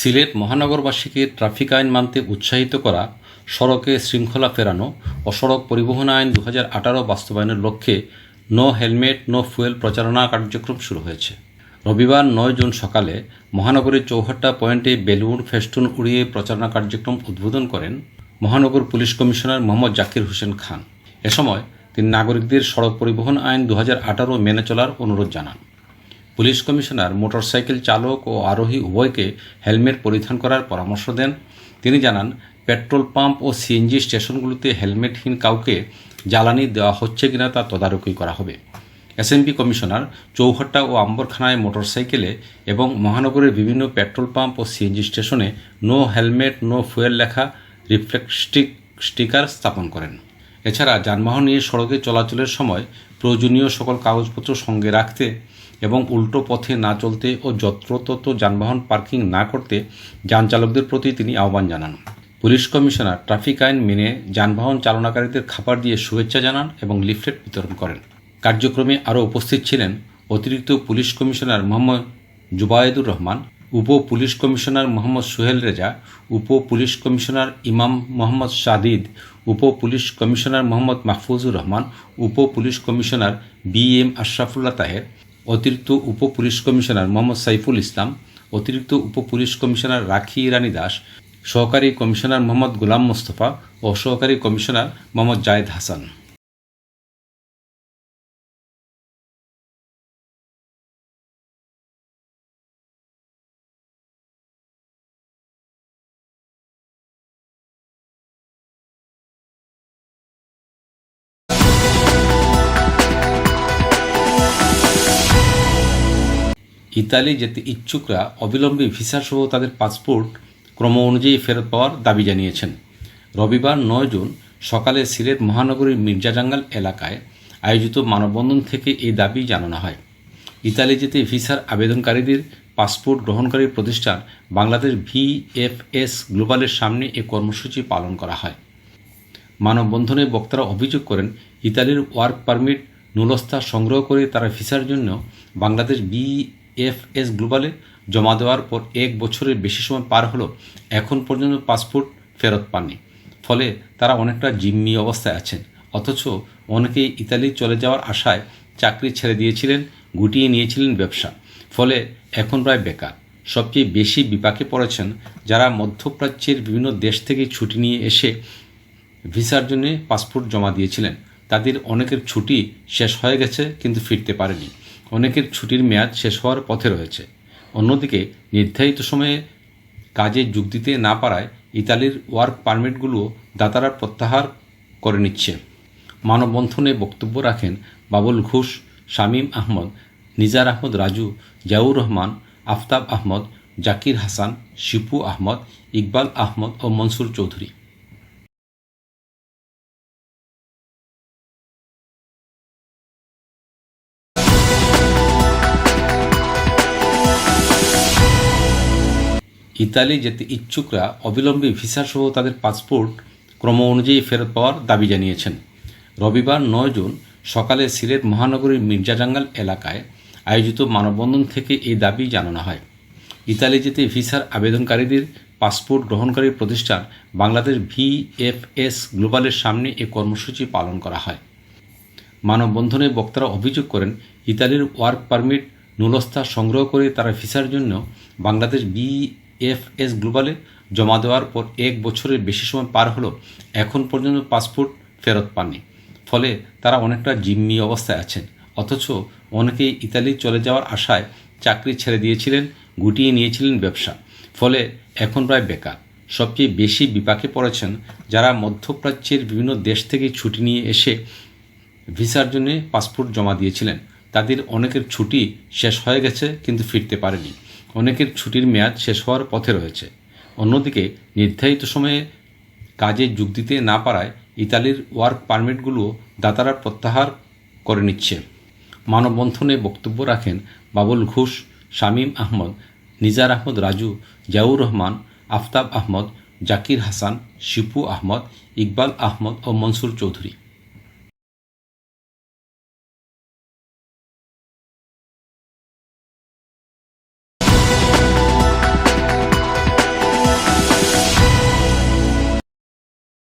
Sylhet মহানগরবাসীকে traffic আইন মানতে উৎসাহিত করা, সড়কে শৃঙ্খলা ফেরানো ও সড়ক পরিবহন আইন দু আঠারো বাস্তবায়নের লক্ষ্যে নো হেলমেট, নো ফুয়েল প্রচারণা কার্যক্রম শুরু হয়েছে। রবিবার নয় জুন সকালে মহানগরীর চৌহাট্টা পয়েন্টে বেলুন ফেস্টুন উড়িয়ে প্রচারণা কার্যক্রম উদ্বোধন করেন মহানগর পুলিশ কমিশনার মোহাম্মদ জাকির হোসেন খান। এ সময় তিনি নাগরিকদের সড়ক পরিবহন আইন দু হাজার আঠারো মেনে চলার অনুরোধ জানান। পুলিশ কমিশনার, মোটরসাইকেল চালক ও আরোহী উভয়কে হেলমেট পরিধান করার পরামর্শ দেন। তিনি জানান, পেট্রোল পাম্প ও সিএনজি স্টেশনগুলোতে হেলমেটহীন কাউকে জ্বালানি দেওয়া হচ্ছে কিনা তা তদারকি করা হবে। এসএমপি কমিশনার চৌহাট্টা ও আম্বরখানায় মোটরসাইকেলে এবং মহানগরের বিভিন্ন পেট্রোল পাম্প ও সিএনজি স্টেশনে নো হেলমেট, নো ফুয়েল লেখা রিফ্লেক্সটিক স্টিকার স্থাপন করেন। এছাড়া যানবাহন নিয়ে সড়কে চলাচলের সময় প্রয়োজনীয় সকল কাগজপত্র সঙ্গে রাখতে এবং উল্টো পথে না চলতে ও যত্রতত্র যানবাহন পার্কিং না করতে যান চালকদের প্রতি তিনি আহ্বান জানান। পুলিশ কমিশনার ট্রাফিক আইন মেনে যানবাহন চালনাকারীদের খাবার দিয়ে শুভেচ্ছা জানান এবং লিফলেট বিতরণ করেন। কার্যক্রমে আরও উপস্থিত ছিলেন অতিরিক্ত পুলিশ কমিশনার মোহাম্মদ জুবায়েদুর রহমান উপ পুলিশ কমিশনার মোহাম্মদ সোহেল রেজা উপ পুলিশ কমিশনার ইমাম মোহাম্মদ সাদিদ উপ পুলিশ কমিশনার মোহাম্মদ মাহফুজুর রহমান উপ police commissioner B M Ashrafullah Taher, অতিরিক্ত উপ পুলিশ কমিশনার মোহাম্মদ সাইফুল ইসলাম, অতিরিক্ত উপ পুলিশ কমিশনার রাখি ইরানি দাস, সহকারী কমিশনার মোহাম্মদ গোলাম মোস্তফা ও সহকারী কমিশনার মোহাম্মদ জায়েদ হাসান। ইতালি যেতে ইচ্ছুকরা অবিলম্বে ভিসাসহ তাদের পাসপোর্ট ক্রম অনুযায়ী ফেরত পাওয়ার দাবি জানিয়েছেন। রবিবার নয় জুন সকালে সিলেট মহানগরীর মির্জাজাঙ্গাল এলাকায় আয়োজিত মানববন্ধন থেকে এই দাবি জানানো হয়। ইতালি যেতে ভিসার আবেদনকারীদের পাসপোর্ট গ্রহণকারী প্রতিষ্ঠান বাংলাদেশ ভিএফএস গ্লোবালের সামনে এ কর্মসূচি পালন করা হয়। মানববন্ধনে বক্তারা অভিযোগ করেন, ইতালির ওয়ার্ক পারমিট নুলস্থা সংগ্রহ করে তারা ভিসার জন্য বাংলাদেশ বিএফএস গ্লোবালে জমা দেওয়ার পর এক বছরের বেশি সময় পার হলো, এখন পর্যন্ত পাসপোর্ট ফেরত পাননি। ফলে তারা অনেকটা জিম্মি অবস্থায় আছেন। অথচ অনেকেই ইতালি চলে যাওয়ার আশায় চাকরি ছেড়ে দিয়েছিলেন, গুটিয়ে নিয়েছিলেন ব্যবসা। ফলে এখন প্রায় বেকার। সবচেয়ে বেশি বিপাকে পড়েছেন যারা মধ্যপ্রাচ্যের বিভিন্ন দেশ থেকে ছুটি নিয়ে এসে ভিসার জন্য পাসপোর্ট জমা দিয়েছিলেন। তাদের অনেকের ছুটি শেষ হয়ে গেছে, কিন্তু ফিরতে পারেনি। অনেকের ছুটির মেয়াদ শেষ হওয়ার পথে রয়েছে। অন্যদিকে, নির্ধারিত সময়ে কাজে যোগ দিতে না পারায় ইতালির ওয়ার্ক পারমিটগুলো দাতারা প্রত্যাহার করে নিচ্ছে। মানববন্ধনে বক্তব্য রাখেন বাবুল ঘোষ, শামীম আহমদ, নিজার আহমদ রাজু জাউর রহমান, আফতাব আহমদ, জাকির হাসান, শিপু আহমদ, ইকবাল আহমদ ও মনসুর চৌধুরী। ইতালি যেতে ইচ্ছুকরা অবিলম্বে ভিসাসহ তাদের পাসপোর্ট ক্রম অনুযায়ী ফেরত পাওয়ার দাবি জানিয়েছেন। রবিবার নয় জুন সকালে সিলেট মহানগরীর মির্জাজাঙ্গাল এলাকায় আয়োজিত মানববন্ধন থেকে এই দাবি জানানো হয়। ইতালি যেতে ভিসার আবেদনকারীদের পাসপোর্ট গ্রহণকারী প্রতিষ্ঠান বাংলাদেশ ভিএফএস গ্লোবালের সামনে এ কর্মসূচি পালন করা হয়। মানববন্ধনে বক্তারা অভিযোগ করেন, ইতালির ওয়ার্ক পারমিট নুলস্থা সংগ্রহ করে তারা ভিসার জন্য বাংলাদেশ বিএফএস গ্লোবালে জমা দেওয়ার পর এক বছরের বেশি সময় পার হলো, এখন পর্যন্ত পাসপোর্ট ফেরত পাননি। ফলে তারা অনেকটা জিম্মি অবস্থায় আছেন। অথচ অনেকেই ইতালি চলে যাওয়ার আশায় চাকরি ছেড়ে দিয়েছিলেন, গুটিয়ে নিয়েছিলেন ব্যবসা। ফলে এখন প্রায় বেকার। সবচেয়ে বেশি বিপাকে পড়েছেন যারা মধ্যপ্রাচ্যের বিভিন্ন দেশ থেকে ছুটি নিয়ে এসে ভিসার জন্য পাসপোর্ট জমা দিয়েছিলেন। তাদের অনেকের ছুটি শেষ হয়ে গেছে, কিন্তু ফিরতে পারেনি। অনেকের ছুটির মেয়াদ শেষ হওয়ার পথে রয়েছে। অন্যদিকে, নির্ধারিত সময়ে কাজে যোগ দিতে না পারায় ইতালির ওয়ার্ক পারমিটগুলো দাতারা প্রত্যাহার করে নিচ্ছে। মানববন্ধনে বক্তব্য রাখেন বাবুল ঘোষ, শামীম আহমদ, নিজার আহমদ রাজু জাউর রহমান, আফতাব আহমদ, জাকির হাসান, শিপু আহমদ, ইকবাল আহমদ ও মনসুর চৌধুরী।